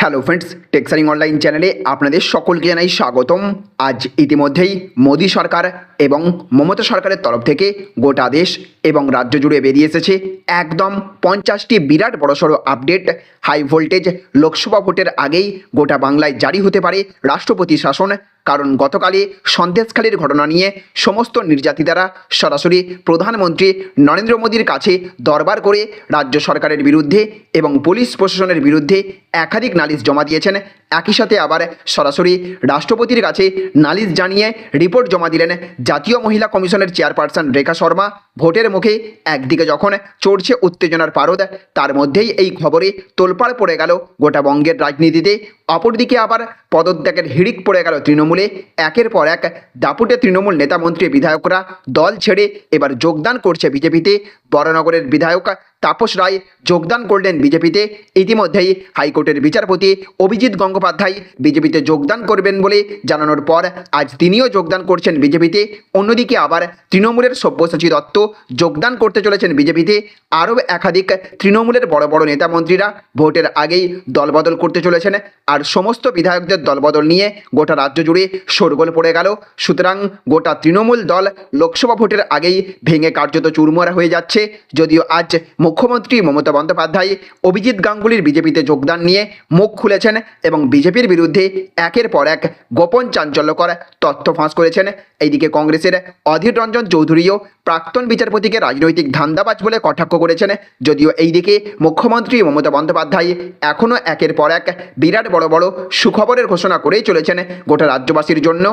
Hello friends টেক্সারিং online চ্যানেলে আপনাদের সকলকে জানাই স্বাগতম। আজ ইতিমধ্যেই মোদী সরকার এবং মমতা সরকারের তরফ থেকে গোটা দেশ এবং রাজ্য জুড়ে বেরিয়ে এসেছে একদম পঞ্চাশটি বিরাট বড়সড় আপডেট হাই ভোল্টেজ লোকসভা ভোটের আগেই গোটা বাংলায় জারি হতে পারে রাষ্ট্রপতি শাসন। কারণ গতকালে সন্দেশখালীর ঘটনা নিয়ে সমস্ত নির্যাতিতারা সরাসরি প্রধানমন্ত্রী নরেন্দ্র মোদীর কাছে দরবার করে রাজ্য সরকারের বিরুদ্ধে এবং পুলিশ প্রশাসনের বিরুদ্ধে একাধিক নালিশ জমা দিয়েছেন। একই সাথে আবার সরাসরি রাষ্ট্রপতির কাছে নালিশ জানিয়ে রিপোর্ট জমা দিলেন জাতীয় মহিলা কমিশনের চেয়ারপারসন রেখা শর্মা। ভোটের মুখে একদিকে যখন চড়ছে উত্তেজনার পারদ, তার মধ্যেই এই খবরে তোলপাড় পড়ে গেল গোটা বঙ্গের রাজনীতিতে। অপরদিকে আবার পদত্যাগের হিড়িক পড়ে গেল তৃণমূলে। একের পর এক দাপুটে তৃণমূল নেতা মন্ত্রী বিধায়করা দল ছেড়ে এবার যোগদান করছে বিজেপিতে। বড়নগরের বিধায়ক তাপস রায় যোগদান করলেন বিজেপিতে। ইতিমধ্যেই হাইকোর্টের বিচারপতি অভিজিৎ গঙ্গোপাধ্যায় বিজেপিতে যোগদান করবেন বলে জানানোর পর আজ তিনিও যোগদান করছেন বিজেপিতে। অন্যদিকে আবার তৃণমূলের সব্যসাচী দত্ত যোগদান করতে চলেছেন বিজেপিতে। আরও একাধিক তৃণমূলের বড় বড় নেতা মন্ত্রীরা ভোটের আগেই দলবদল করতে চলেছেন। আর সমস্ত বিধায়কদের দলবদল নিয়ে গোটা রাজ্য জুড়ে শোরগোল পড়ে গেল। সুতরাং গোটা তৃণমূল দল লোকসভা ভোটের আগেই ভেঙে কার্যত চুরমোরা হয়ে যাচ্ছে। যদিও আজ মুখ্যমন্ত্রী মমতা বন্দ্যোপাধ্যায় অভিজিৎ গাঙ্গুলির বিজেপিতে যোগদান নিয়ে মুখ খুলেছেন এবং বিজেপির বিরুদ্ধে একের পর এক গোপন চাঞ্চল্যকর তথ্য ফাঁস করেছেন। এইদিকে কংগ্রেসের অধীর রঞ্জন চৌধুরীও প্রাক্তন বিচারপতিকে রাজনৈতিক ধান্দাবাজ বলে কটাক্ষ করেছেন। যদিও এইদিকে মুখ্যমন্ত্রী মমতা বন্দ্যোপাধ্যায় এখনও একের পর এক বিরাট বড় বড় সুখবরের ঘোষণা করেই চলেছেন গোটা রাজ্যবাসীর জন্য।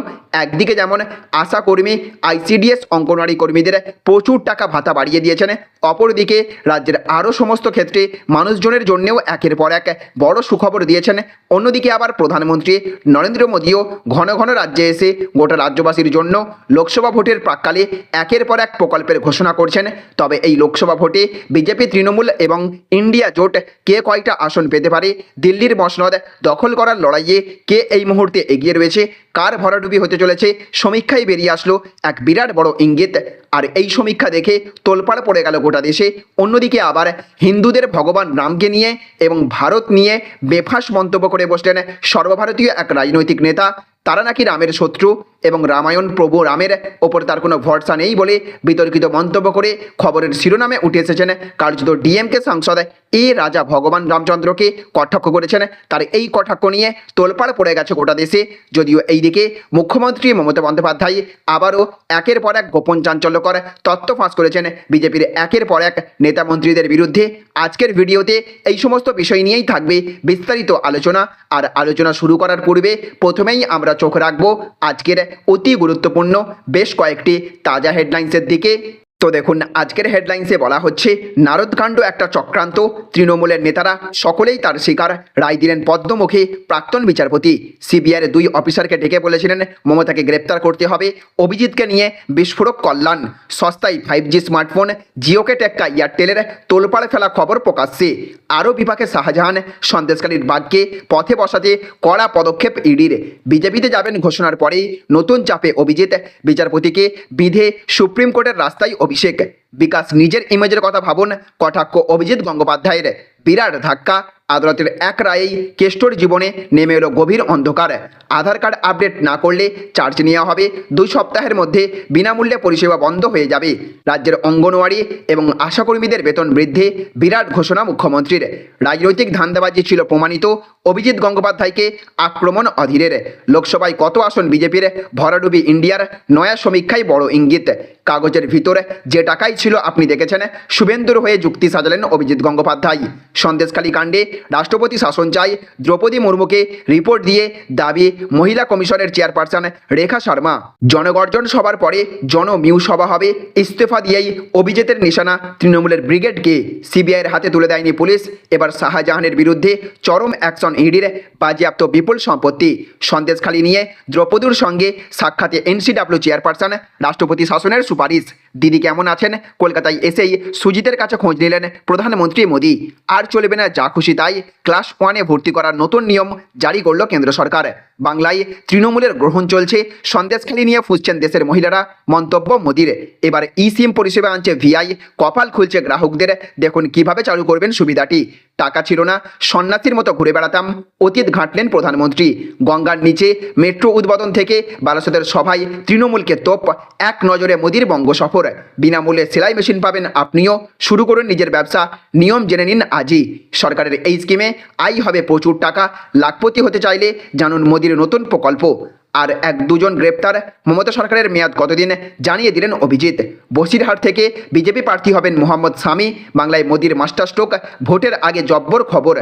একদিকে যেমন আশা কর্মী, আইসিডিএস অঙ্গনওয়াড়ি কর্মীদের প্রচুর টাকা ভাতা বাড়িয়ে দিয়েছেন, অপরদিকে রাজ্যের আরও সমস্ত ক্ষেত্রে মানুষজনের জন্যেও একের পর এক বড় সুখবর দিয়েছেন। অন্যদিকে আবার প্রধানমন্ত্রী নরেন্দ্র মোদীও ঘন ঘন রাজ্যে এসে গোটা রাজ্যবাসীর জন্য লোকসভা ভোটের প্রাককালে একের পর এক প্রকল্পের ঘোষণা করছেন। তবে এই লোকসভা ভোটে বিজেপি, তৃণমূল এবং ইন্ডিয়া জোট কে কয়টা আসন পেতে পারে? দিল্লির মসনদ দখল করার লড়াইয়ে কে এই মুহূর্তে এগিয়ে রয়েছে? কার ভরাডুবি হতে চলেছে? সমীক্ষায় বেরিয়ে আসলো এক বিরাট বড় ইঙ্গিত। আর এই সমীক্ষা দেখে তোলপাড় পড়ে গেল গোটা দেশে। অন্যদিকে আবার হিন্দুদের ভগবান রামকে নিয়ে এবং ভারত নিয়ে বেফাস মন্তব্য করে বসলেন সর্বভারতীয় এক রাজনৈতিক নেতা। তারা নাকি রামের শত্রু এবং রামায়ণ প্রভু রামের ওপর তার কোনো ভরসা নেই বলে বিতর্কিত মন্তব্য করে খবরের শিরোনামে উঠে এসেছেন কার্যত ডিএমকে সাংসদ এ রাজা ভগবান রামচন্দ্রকে কটাক্ষ করেছেন। তার এই কটাক্ষ নিয়ে তোলপাড় পড়ে গেছে গোটা দেশে। যদিও এইদিকে মুখ্যমন্ত্রী মমতা বন্দ্যোপাধ্যায় আবারও একের পর এক গোপন চাঞ্চল্যকর তথ্য ফাঁস করেছেন বিজেপির একের পর এক নেতা মন্ত্রীদের বিরুদ্ধে। আজকের ভিডিওতে এই সমস্ত বিষয় নিয়েই থাকবে বিস্তারিত আলোচনা। আর আলোচনা শুরু করার পূর্বে প্রথমেই আমরা চোখ রাখব আজকের অতি গুরুত্বপূর্ণ, বেশ কয়েকটি তাজা হেডলাইন্সের দিকে। তো দেখুন, আজকের হেডলাইন্সে বলা হচ্ছে নারদকাণ্ড একটা চক্রান্ত। তৃণমূলের নেতারা সকলেই তার শিকার। রায় দিলেন পদ্মমুখী প্রাক্তন বিচারপতি। সিবিআইয়ের দুই অফিসারকে ডেকে বলেছিলেন, মমতাকে গ্রেপ্তার করতে হবে। অভিজিৎকে নিয়ে বিস্ফোরক কল্যাণ। সস্তায় ফাইভ জি স্মার্টফোন জিওকে টেক্কা এয়ারটেলের তোলপাড়ে ফেলা খবর প্রকাশ্যে। আরও বিপাকে শাহজাহান সন্দেশকালীর বাঘকে পথে বসাতে কড়া পদক্ষেপ ইডির। বিজেপিতে যাবেন ঘোষণার পরেই নতুন চাপে অভিজিৎ। বিচারপতিকে বিধে সুপ্রিম কোর্টের রাস্তায় Abhishek বিকাশ নিজের ইমেজের কথা ভাবুন, কটাক্ষ অভিজিৎ গঙ্গোপাধ্যায়ের। বিরাট ধাক্কা, আদালতের এক রায়েই কেষ্টর জীবনে নেমে এলো গভীর অন্ধকার। আধার কার্ড আপডেট না করলে চার্জ নেওয়া হবে। দুই সপ্তাহের মধ্যে বিনামূল্যে পরিষেবা বন্ধ হয়ে যাবে। রাজ্যের অঙ্গনওয়াড়ি এবং আশাকর্মীদের বেতন বৃদ্ধি, বিরাট ঘোষণা মুখ্যমন্ত্রীর। রাজনৈতিক ধান্দাবাজি ছিল প্রমাণিত, অভিজিৎ গঙ্গোপাধ্যায়কে আক্রমণ অধীরের। লোকসভায় কত আসন বিজেপির, ভরাডুবি ইন্ডিয়ার, নয়া সমীক্ষায় বড় ইঙ্গিত। কাগজের ভিতরে যে টাকাই ছিল, আপনি দেখেছেন? শুভেন্দুর হয়ে যুক্তি সাজালেন অভিজিৎ গঙ্গোপাধ্যায়। সন্দেশখালী কাণ্ডে রাষ্ট্রপতি শাসন চাই দ্রৌপদী মুর্মুকে রিপোর্ট দিয়ে দাবি, মহিলা কমিশনের চেয়ারপারসন রেখা শর্মা। জনগর্জন সভার পরে জনমিউ সভা হবে, ইস্তফা দিয়েই অভিজিতের নিশানা তৃণমূলের ব্রিগেডকে সিবিআইয়ের হাতে তুলে দেয়নি পুলিশ। এবার শাহজাহানের বিরুদ্ধে চরম অ্যাকশন ইডির বাজেয়াপ্ত বিপুল সম্পত্তি। সন্দেশখালী নিয়ে দ্রৌপদীর সঙ্গে সাক্ষাতে এনসিডাব্লিউ চেয়ারপারসন রাষ্ট্রপতি শাসনের সুপারিশ। দিদি কেমন আছেন? কলকাতায় এসেই সুজিতের কাছে খোঁজ নিলেন প্রধানমন্ত্রী মোদী। আর চলবে না যা খুশি তাই ক্লাস ওয়ানে ভর্তি করার নতুন নিয়ম জারি করল কেন্দ্র সরকার। বাংলায় তৃণমূলের গ্রহণ চলছে সন্দেশখালি নিয়ে ফুঁসছেন দেশের মহিলারা, মন্তব্য মোদির। এবার ই সিম পরিষেবা আনছে ভিআই, কপাল খুলছে গ্রাহকদের, দেখুন কীভাবে চালু করবেন সুবিধাটি। টাকা ছিল না, সন্ন্যাসীর মতো ঘুরে বেড়াতাম, অতীত ঘাঁটলেন প্রধানমন্ত্রী। গঙ্গার নিচে মেট্রো উদ্বোধন থেকে বারাসতের সভায় তৃণমূলকে তোপ, এক নজরে মোদির বঙ্গ সফর। বিনামূল্যে সেলাই মেশিন পাবেন আপনিও। শুরু করুন নিজের ব্যবসা। নিয়ম জেনে নিন আজই। সরকারের এই স্কিমে আয় হবে প্রচুর টাকা। লাখপতি হতে চাইলে জানুন মোদীর নতুন প্রকল্প। আর এক দুজন গ্রেপ্তার। মমতা সরকারের মেয়াদ কতদিন জানিয়ে দিলেন অভিজিৎ। বসিরহাট থেকে বিজেপি প্রার্থী হবেন মোহাম্মদ সামি বাংলায় মোদির মাস্টার স্ট্রোক ভোটের আগে জব্বর খবর।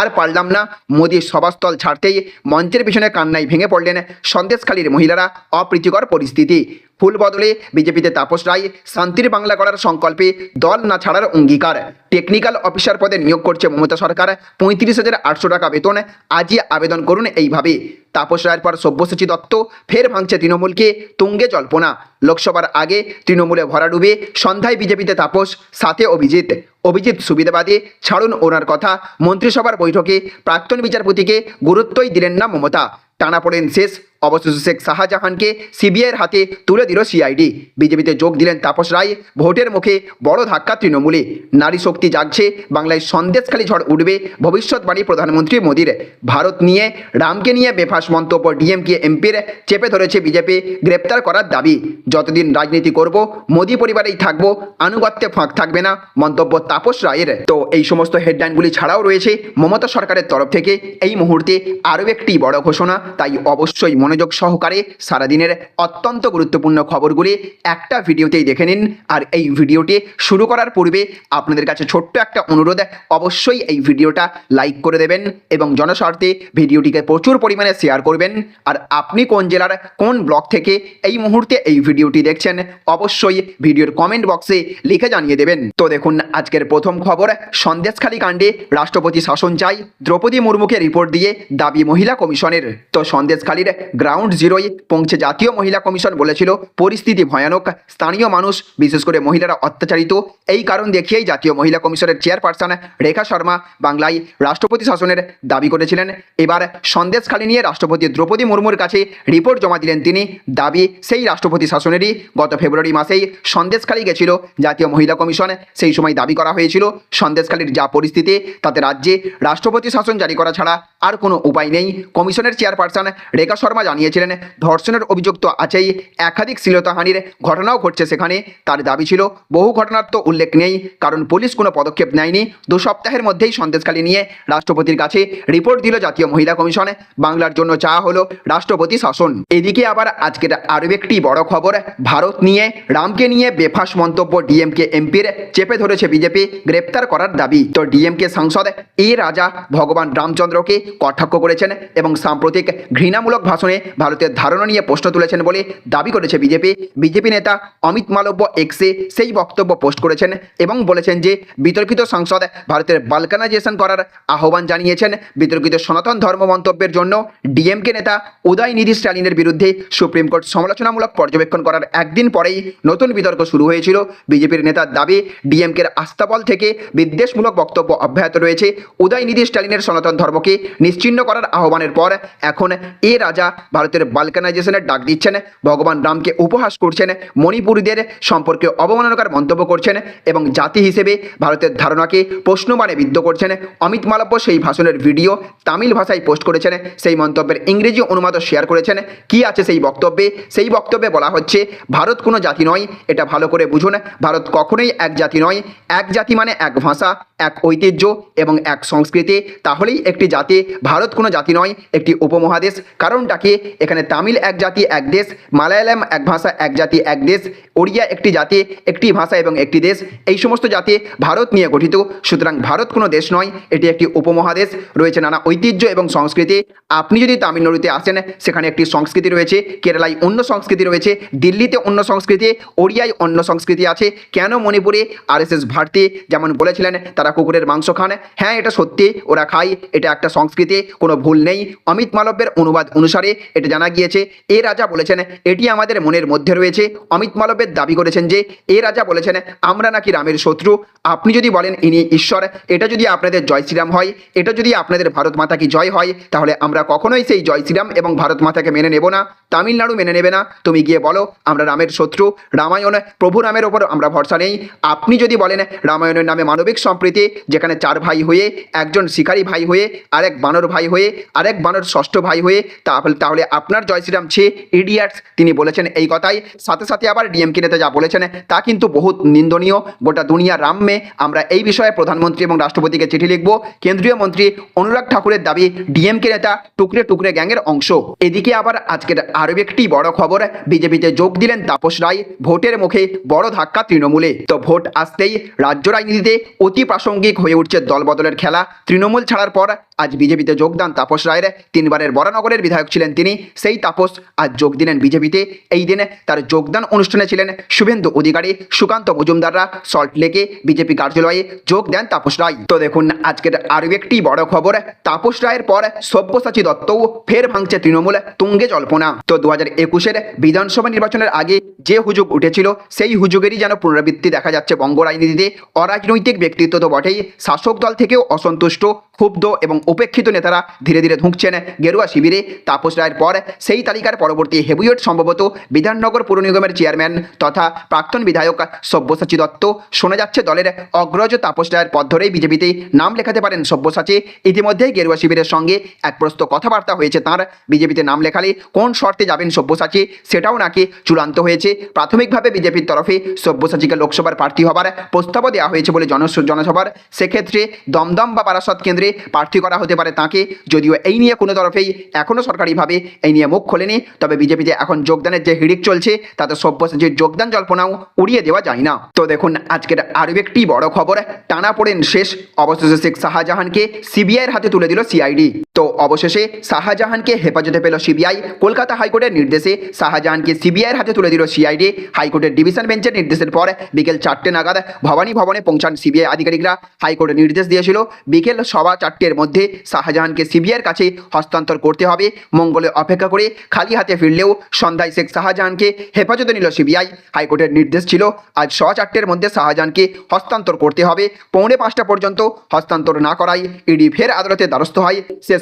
আর পারলাম না, মোদির সভাস্থল ছাড়তেই মঞ্চের পিছনে কান্নায় ভেঙে পড়লেন সন্দেশখালীর মহিলারা। অপ্রীতিকর পরিস্থিতি। ফুল বদলে বিজেপিতে তাপস রায়, শান্তির বাংলা করার সংকল্পে দল না ছাড়ার অঙ্গীকার। টেকনিক্যাল অফিসার পদে নিয়োগ করছে মমতা সরকার, পঁয়ত্রিশ হাজার আটশো টাকা বেতন। আজই আবেদন করুন এইভাবে। তাপস রায়ের পর সব্যসাচী দত্ত ফের ভাঙছে তৃণমূলকে তুঙ্গে জল্পনা। লোকসভার আগে তৃণমূলে ভরা ডুবে সন্ধ্যায় বিজেপিতে তাপস, সাথে অভিজিৎ। অভিজিৎ সুবিধাবাদী ছাড়ুন ওনার কথা। মন্ত্রিসভার বৈঠকে প্রাক্তন বিচারপতিকে গুরুত্বই দিলেন না মমতা। টানা পড়েন শেষ অবশেষে শেখ শাহজাহানকে সিবিআইয়ের হাতে তুলে দিল সিআইডি। বিজেপিতে যোগ দিলেন তাপস রায়। ভোটের মুখে বড় ধাক্কা তৃণমূলে। নারী শক্তি জাগছে, বাংলায় সন্দেশখালী ঝড় উঠবে ভবিষ্যৎবাণী প্রধানমন্ত্রী মোদীর। ভারত নিয়ে, রামকে নিয়ে বেফাস মন্তব্য ডিএমকে, এমপির। চেপে ধরেছে বিজেপি, গ্রেপ্তার করার দাবি। যতদিন রাজনীতি করব, মোদী পরিবারেই থাকব, আনুগত্যে ফাঁক থাকবে না মন্তব্য তাপস রায়ের। তো এই সমস্ত হেডলাইনগুলি ছাড়াও রয়েছে মমতা সরকারের তরফ থেকে। এই মুহূর্তে আরও একটি বড় ঘোষণা, তাই অবশ্যই মনোযোগ সহকারে সারাদিনের অত্যন্ত গুরুত্বপূর্ণ খবরগুলি একটা ভিডিওতেই দেখে নিন। আর এই ভিডিওটি শুরু করার পূর্বে আপনাদের কাছে ছোট্ট একটা অনুরোধ, অবশ্যই এই ভিডিওটা লাইক করে দেবেন এবং জনস্বার্থে ভিডিওটিকে প্রচুর পরিমাণে শেয়ার করবেন। আর আপনি কোন জেলার কোন ব্লক থেকে এই মুহূর্তে এই ভিডিওটি দেখছেন, অবশ্যই ভিডিওর কমেন্ট বক্সে লিখে জানিয়ে দেবেন। তো দেখুন, আজকের প্রথম খবর, সন্দেশখালী কাণ্ডে রাষ্ট্রপতি শাসন চাই দ্রৌপদী মুর্মুকে রিপোর্ট দিয়ে দাবি মহিলা কমিশনের। তো সন্দেশখালীর গ্রাউন্ড জিরোয় পৌঁছে জাতীয় মহিলা কমিশন বলেছিল, পরিস্থিতি ভয়ানক। স্থানীয় মানুষ, বিশেষ করে মহিলারা অত্যাচারিত। এই কারণ দেখিয়েই জাতীয় মহিলা কমিশনের চেয়ারপারসন রেখা শর্মা বাংলায় রাষ্ট্রপতি শাসনের দাবি করেছিলেন। এবার সন্দেশখালী নিয়ে রাষ্ট্রপতি দ্রৌপদী মুর্মুর কাছে রিপোর্ট জমা দিলেন তিনি। দাবি সেই রাষ্ট্রপতি শাসনেরই। গত ফেব্রুয়ারি মাসেই সন্দেশখালী গেছিল। জাতীয় মহিলা কমিশন সেই সময় দাবি করা হয়েছিল সন্দেশখালীর যা পরিস্থিতি, তাতে রাজ্যে রাষ্ট্রপতি শাসন জারি করা ছাড়া আর কোনো উপায় নেই। কমিশনের চেয়ারপারসন রেখা শর্মা জানিয়েছিলেন, ধর্ষণের অভিযোগ তো আছেই। একাধিক শ্লীলতাহানির ঘটনাও ঘটছে সেখানে। তার দাবি ছিল, বহু ঘটনার তো উল্লেখ নেই, কারণ পুলিশ কোনো পদক্ষেপ নেয়নি। দু সপ্তাহের মধ্যেই সন্দেশখালী নিয়ে রাষ্ট্রপতির কাছে রিপোর্ট দিল জাতীয় মহিলা কমিশন। বাংলার জন্য চাওয়া হলো রাষ্ট্রপতি শাসন। এদিকে আবার আজকের আরও একটি বড় খবর, ভারত নিয়ে, রামকে নিয়ে বেফাস মন্তব্য ডিএমকে এমপির, চেপে ধরেছে বিজেপি, গ্রেপ্তার করার দাবি। তো ডিএমকে সাংসদ এ রাজা ভগবান রামচন্দ্রকে কটাক্ষ করেছেন এবং সাম্প্রতিক ঘৃণামূলক ভাষণে ভারতের ধারণা নিয়ে প্রশ্ন তুলেছেন বলে দাবি করেছে বিজেপি। বিজেপি নেতা অমিত মালব্য এক্সে সেই বক্তব্য পোস্ট করেছেন এবং বলেছেন যে বিতর্কিত সাংসদ ভারতের বালকানাইজেশন করার আহ্বান জানিয়েছেন। বিতর্কিত সনাতন ধর্ম মন্তব্যের জন্য ডিএমকে নেতা উদয়নিধি স্ট্যালিনের বিরুদ্ধে সুপ্রিম কোর্ট সমালোচনামূলক পর্যবেক্ষণ করার একদিন পরেই নতুন বিতর্ক শুরু হয়েছিল। বিজেপির নেতার দাবি, ডিএমকের আস্থাবল থেকে বিদ্বেষমূলক বক্তব্য অব্যাহত রয়েছে। উদয়নিধি স্ট্যালিনের সনাতন ধর্মকে নিশ্চিহ্ন করার আহ্বানের পর এখন এ রাজা ভারতের বালকানাইজেশনের ডাক দিচ্ছেন, ভগবান রামকে উপহাস করছেন, মণিপুরীদের সম্পর্কে অবমাননাকর মন্তব্য করছেন এবং জাতি হিসেবে ভারতের ধারণাকে প্রশ্নমানে বিদ্ধ করছেন। অমিত মালব্য সেই ভাষণের ভিডিও তামিল ভাষায় পোস্ট করেছেন, সেই মন্তব্যের ইংরেজি অনুবাদও শেয়ার করেছেন। কি আছে সেই বক্তব্যে? সেই বক্তব্যে বলা হচ্ছে, ভারত কোনো জাতি নয়, এটা ভালো করে বুঝুন। ভারত কখনোই এক জাতি নয়, এক জাতি মানে এক ভাষা, এক ঐতিহ্য এবং এক সংস্কৃতি। তাহলেই একটি জাতি ভারত কোনো জাতি নয়, একটি উপমহাদেশ। কারণটা কি? এখানে তামিল এক জাতি, এক দেশ, মালায়ালাম এক ভাষা, এক জাতি, এক দেশ, ওড়িয়া একটি জাতি, একটি ভাষা এবং একটি দেশ। এই সমস্ত জাতি ভারত নিয়ে গঠিত। সুতরাং ভারত কোনো দেশ নয়, এটি একটি উপমহাদেশ। রয়েছে নানা ঐতিহ্য এবং সংস্কৃতি। আপনি যদি তামিলনাড়ুতে আসেন, সেখানে একটি সংস্কৃতি রয়েছে, কেরালায় অন্য সংস্কৃতি রয়েছে, দিল্লিতে অন্য সংস্কৃতি, ওড়িয়ায় অন্য সংস্কৃতি আছে। কেন মণিপুরে আরএসএস ভারতী? যেমন বলেছিলেন, তারা কুকুরের মাংস খান। হ্যাঁ এটা সত্যি, ওরা খায়, এটা একটা সংস্কৃতি, কোনো ভুল নেই। অমিত মালব্যের অনুবাদ অনুসারে এটা জানা গিয়েছে। এ রাজা বলেছেন, এটি আমাদের মনের মধ্যে রয়েছে। অমিত মালবের দাবি করেছেন যে, এ রাজা বলেছেন, আমরা নাকি রামের শত্রু। আপনি যদি বলেন, ইনি ঈশ্বর। এটা যদি আপনাদের জয় শ্রীরাম হয়, এটা যদি আপনাদের ভারত মাতা কি জয় হয়, তাহলে আমরা কখনোই সেই জয় শ্রীরাম এবং ভারত মাতাকে মেনে নেব না। তামিলনাড়ু মেনে নেবে না। তুমি গিয়ে বলো, আমরা রামের শত্রু। রামায়ণ, প্রভু রামের ওপর আমরা ভরসা নেই। আপনি যদি বলেন, রামায়ণের নামে মানবিক সম্প্রীতি, যেখানে চার ভাই হয়ে, একজন শিকারী ভাই হয়ে, আরেক বানর ভাই হয়ে, আরেক বানর ষষ্ঠ ভাই হয়ে, তাহলে তাহলে আপনার জয় শ্রীরাম ছে ইডিয়াটস তিনি বলেছেন এই কথাই। সাথে সাথে আবার ডিএমকে নেতা যা বলেছেন, তা কিন্তু বহুত নিন্দনীয়। গোটা দুনিয়া রামমে আমরা এই বিষয়ে প্রধানমন্ত্রী এবং রাষ্ট্রপতিকে চিঠি লিখব। কেন্দ্রীয় মন্ত্রী অনুরাগ ঠাকুরের দাবি ডিএমকে নেতা টুকরে টুকরে গ্যাংয়ের অংশ। এদিকে আবার আজকের আরও একটি বড় খবর, বিজেপিতে যোগ দিলেন তাপস রায়, ভোটের মুখে বড় ধাক্কা তৃণমূলে। তো ভোট আসতেই রাজ্য রাজনীতিতে অতি প্রাসঙ্গিক হয়ে উঠছে দলবদলের খেলা। তৃণমূল ছাড়ার পর আজ বিজেপিতে যোগদান তাপস রায়ের। তিনবারের বরানগরের বিধায়ক ছিলেন তিনি। সেই তাপস আজ যোগ দিলেন বিজেপিতে। এই দিনে তার যোগদান অনুষ্ঠানে ছিলেন শুভেন্দু অধিকারী, সুকান্ত মজুমদাররা। সল্ট লেকে বিজেপি কার্যালয়ে যোগ দেন তাপস রায়। তো দেখুন, আজকের আরও একটি বড় খবর। তাপস রায়ের পর সব্যসাচী দত্তও ফের ভাঙছে তৃণমূল তুঙ্গে জল্পনা। তো দু হাজার একুশের বিধানসভা নির্বাচনের আগে যে হুজুগ উঠেছিল, সেই হুজুগেরই যেন পুনরাবৃত্তি দেখা যাচ্ছে বঙ্গ রাজনীতিতে। অরাজনৈতিক ব্যক্তিত্ব তো বটেই। শাসক দল থেকেও অসন্তুষ্ট, ক্ষুব্ধ এবং উপেক্ষিত নেতারা ধীরে ধীরে ধুঁকছেন গেরুয়া শিবিরে। তাপস রায়ের পর সেই তালিকার পরবর্তী হেভিওয়েট সম্ভবত বিধাননগর পুর নিগমের চেয়ারম্যান তথা প্রাক্তন বিধায়ক সব্যসাচী দত্ত। শোনা যাচ্ছে দলের অগ্রজ তাপস রায়ের পথ ধরেই বিজেপিতে নাম লেখাতে পারেন সব্যসাচী। ইতিমধ্যেই গেরুয়া শিবিরের সঙ্গে এক প্রস্ত কথাবার্তা হয়েছে তাঁর। বিজেপিতে নাম লেখালে কোন শর্তে যাবেন সব্যসাচী সেটাও নাকি চূড়ান্ত হয়েছে। প্রাথমিকভাবে বিজেপির তরফে সব্যসাচীকে লোকসভার প্রার্থী হবার প্রস্তাবও দেওয়া হয়েছে বলে জন জনসভার। সেক্ষেত্রে দমদম বা বারাসত কেন্দ্রে প্রার্থী করা হতে পারে তাকে। যদিও এই নিয়ে কোনো তরফেই এখনও সরকারিভাবে এই নিয়ে মুখ খোলেনি। তবে বিজেপিতে এখন যোগদানের যে হিড়িক চলছে, তাতে সব্যসাচীর যোগদান জল্পনাও উড়িয়ে দেওয়া যায় না। তো দেখুন, আজকের আরও একটি বড় খবর। টানা পড়েন শেষ। অবশেষে শেখ শাহজাহানকে সিবিআইয়ের হাতে তুলে দিল সিআইডি। তো অবশেষে শাহজাহানকে হেফাজতে পেল সিবিআই। কলকাতা হাইকোর্টের নির্দেশে শাহজাহানকে সিবিআইয়ের হাতে তুলে দিল সিআইডি। হাইকোর্টের ডিভিশন বেঞ্চের নির্দেশের পর বিকেল চারটে নাগাদ ভবানী ভবনে পৌঁছান সিবিআই আধিকারিকরা। হাইকোর্টের নির্দেশ দিয়েছিল, বিকেল সভা চারটের মধ্যে শাহজাহানকে সিবিআইয়ের কাছে হস্তান্তর করতে হবে। মঙ্গলে অপেক্ষা করে খালি হাতে ফিরলেও সন্ধ্যায় শেখ শাহজাহানকে হেফাজতে নিল সিবিআই। হাইকোর্টের নির্দেশ ছিল, আজ স চারটের মধ্যে শাহজাহানকে হস্তান্তর করতে হবে। পৌনে পাঁচটা পর্যন্ত হস্তান্তর না করায় ইডি ফের আদালতে দ্বারস্থ হয়।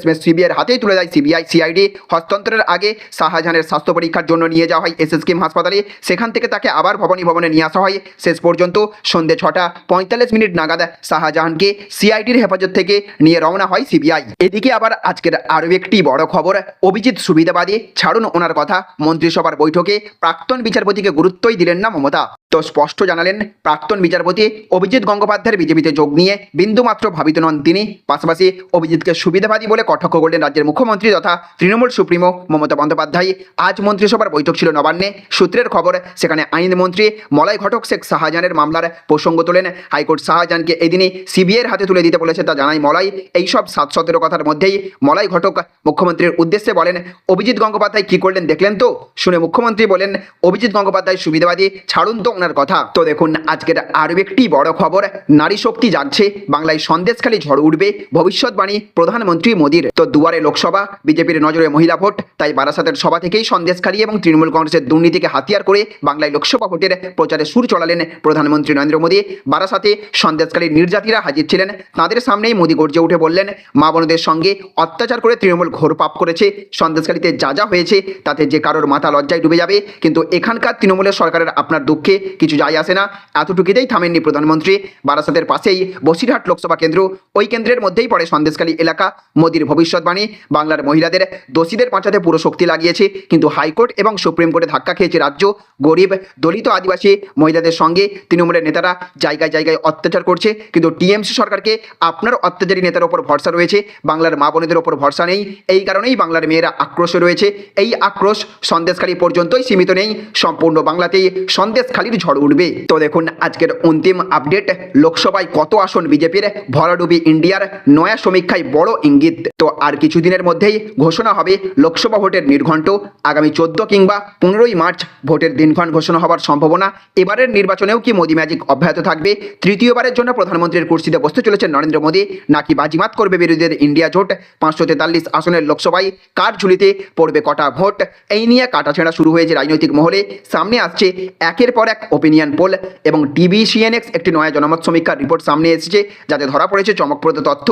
শেষমেশ সিবিআইয়ের হাতেই তুলে দেয় সিবিআই, সিআইডি। হস্তান্তরের আগে শাহজাহানের স্বাস্থ্য পরীক্ষার জন্য নিয়ে যাওয়া হয় এসএসকেএম হাসপাতালে। সেখান থেকে তাকে আবার ভবনী ভবনে নিয়ে আসা হয়। শেষ পর্যন্ত সন্ধে ছটা পঁয়তাল্লিশ মিনিট নাগাদ শাহজাহানকে সিআইডির হেফাজত থেকে নিয়ে রওনা হয় সিবিআই। এদিকে আবার আজকের আরও একটি বড় খবর, অভিজিৎ সুবিধাবাদী ছাড়ুন ওনার কথা। মন্ত্রিসভার বৈঠকে প্রাক্তন বিচারপতিকে গুরুত্বই দিলেন না মমতা। তো স্পষ্ট জানালেন প্রাক্তন বিচারপতি অভিজিৎ গঙ্গোপাধ্যায়ের বিজেপিতে যোগ নিয়ে বিন্দুমাত্র ভাবিত নন তিনি। পাশাপাশি অভিজিৎকে সুবিধাবাদী বলে কটাক্ষ করলেন রাজ্যের মুখ্যমন্ত্রী তথা তৃণমূল সুপ্রিমো মমতা বন্দ্যোপাধ্যায়। আজ মন্ত্রিসভার বৈঠক ছিল নবান্নে। সূত্রের খবর, সেখানে আইনমন্ত্রী মলাই ঘটক, শেখ শাহজাহানের মামলার প্রসঙ্গ তোলেন। হাইকোর্ট শাহজাহানকে এদিনই সিবিআইয়ের হাতে তুলে দিতে বলেছে তা জানাই মলয়। এইসব সাত সতেরো কথার মধ্যেই মলয় ঘটক মুখ্যমন্ত্রীর উদ্দেশ্যে বলেন, অভিজিৎ গঙ্গোপাধ্যায় কি করলেন দেখলেন তো? শুনে মুখ্যমন্ত্রী বলেন, অভিজিৎ গঙ্গোপাধ্যায় সুবিধাবাদী, ছাড়ুন তো ওনার কথা। তো দেখুন, আজকের আরও একটি বড় খবর। নারী শক্তি জাগছে, বাংলায় সন্দেশখালী ঝড় উঠবে, ভবিষ্যৎবাণী প্রধানমন্ত্রী মোদীর। তো দুয়ারে লোকসভা, বিজেপির নজরে মহিলা ভোট, তাই বারাসাতের সভা থেকেই সন্দেশখালী এবং তৃণমূল কংগ্রেসের দুর্নীতিকে হাতিয়ার করে বাংলায় লোকসভা ভোটের প্রচারে সুর চলালেন প্রধানমন্ত্রী নরেন্দ্র মোদী। বারাসাতে সন্দেশখালীর নির্যাতিরা হাজির ছিলেন। তাদের সামনেই মোদী গর্জে উঠে বললেন, মা বোনদের সঙ্গে অত্যাচার করে তৃণমূল ঘোর পাপ করেছে। সন্দেশখালীতে যা যা হয়েছে, তাতে যে কারোর মাথা লজ্জায় ডুবে যাবে। কিন্তু এখানকার তৃণমূলের সরকারের আপনার দুঃখে কিছু যায় আসে না। এতটুকুতেই থামেননি প্রধানমন্ত্রী। বারাসাতের পাশেই বসিরহাট লোকসভা কেন্দ্র। ওই কেন্দ্রের মধ্যেই পড়ে সন্দেশখালী এলাকা। মোদীর ভবিষ্যৎবাণী। বাংলার মহিলাদের, দোষীদের বাঁচাতে পুরো শক্তি লাগিয়েছে। কিন্তু হাইকোর্ট এবং সুপ্রিম কোর্টে ধাক্কা খেয়েছে রাজ্য। গরিব, দলিত আদিবাসী মহিলাদের সঙ্গে তৃণমূলের নেতারা জায়গায় জায়গায় অত্যাচার করছে। কিন্তু টিএমসি সরকারকে আপনার অত্যাচারী নেতার ওপর ভরসা রয়েছে। বাংলার মা বোনেদের ওপর ভরসা নেই। এই কারণেই বাংলার মেয়েরা আক্রোশে রয়েছে। এই আক্রোশ সন্দেশখালী পর্যন্তই সীমিত নেই। সম্পূর্ণ বাংলাতেই সন্দেশখালীর ঝড় উঠবে। তো দেখুন, আজকের অন্তিম আপডেট লোকসভায় কত আসন বিজেপির, ভরাডুবি ইন্ডিয়ার নয়া সমীক্ষায় বড় ইঙ্গিত। তো আর কিছুদিনের মধ্যেই ঘোষণা হবে লোকসভা ভোটের নির্ঘণ্ট। আগামী চোদ্দ কিংবা পনেরোই মার্চ ভোটের দিনক্ষণ ঘোষণা হওয়ার সম্ভাবনা। এবারের নির্বাচনেও কি মোদি ম্যাজিক অব্যাহত থাকবে? তৃতীয়বারের জন্য প্রধানমন্ত্রীর কুর্সিতে বসতে চলেছেন নরেন্দ্র মোদী। নাকি বাজিমাত করবে বিরোধীদের ইন্ডিয়া জোট? পাঁচশো তেতাল্লিশ আসনের লোকসভায় কার ঝুলিতে পড়বে কটা ভোট? এই নিয়ে কাটাছেঁড়া শুরু হয়েছে রাজনৈতিক মহলে। সামনে আসছে একের পর এক ওপিনিয়ন পোল এবং টিভি সিএনএক্স একটি নয়া জনমত সমীক্ষার রিপোর্ট সামনে এসেছে, যাতে ধরা পড়েছে চমকপ্রদ তথ্য।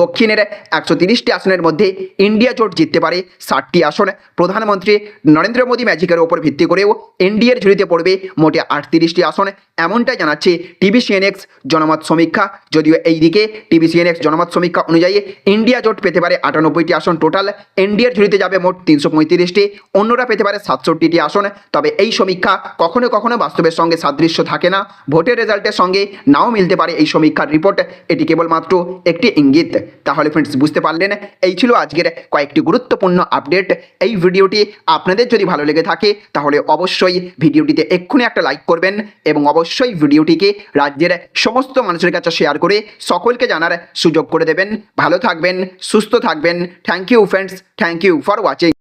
দক্ষিণের একশো তিরিশটি আসনের মধ্যে ইন্ডিয়া জোট জিততে পারে ষাটটি আসন। প্রধানমন্ত্রী নরেন্দ্র মোদী ম্যাজিকের ওপর ভিত্তি করেও এনডিএর ঝুলিতে পড়বে মোটে আটত্রিশটি আসন। এমনটাই জানাচ্ছে টিভি সিএনএক্স জনমত সমীক্ষা। যদিও এই দিকে টিভি সিএনএক্স জনমত সমীক্ষা অনুযায়ী ইন্ডিয়া জোট পেতে পারে আটানব্বইটি আসন টোটাল এনডিএর ঝুলিতে যাবে মোট তিনশো পঁয়ত্রিশটি। অন্যরা পেতে পারে সাতষট্টিটি আসন। তবে এই সমীক্ষা কখনো কখনো বাস্তবের সঙ্গে সাদৃশ্য থাকে না। ভোটের রেজাল্টের সঙ্গে নাও মিলতে পারে এই সমীক্ষার রিপোর্ট। এটি কেবলমাত্র একটি ইঙ্গিত। তাহলে ফ্রেন্ডস বুঝতে পারলেন? এই ছিল আজকের কয়েকটি গুরুত্বপূর্ণ আপডেট এই ভিডিওটি আপনাদের যদি ভালো লেগে থাকে, তাহলে অবশ্যই ভিডিওটিতে এক্ষুনি একটা লাইক করবেন এবং অবশ্যই ভিডিওটিকে রাজ্যের সমস্ত মানুষের কাছে শেয়ার করে সকলকে জানার সুযোগ করে দেবেন। ভালো থাকবেন, সুস্থ থাকবেন। Thank you friends thank you for watching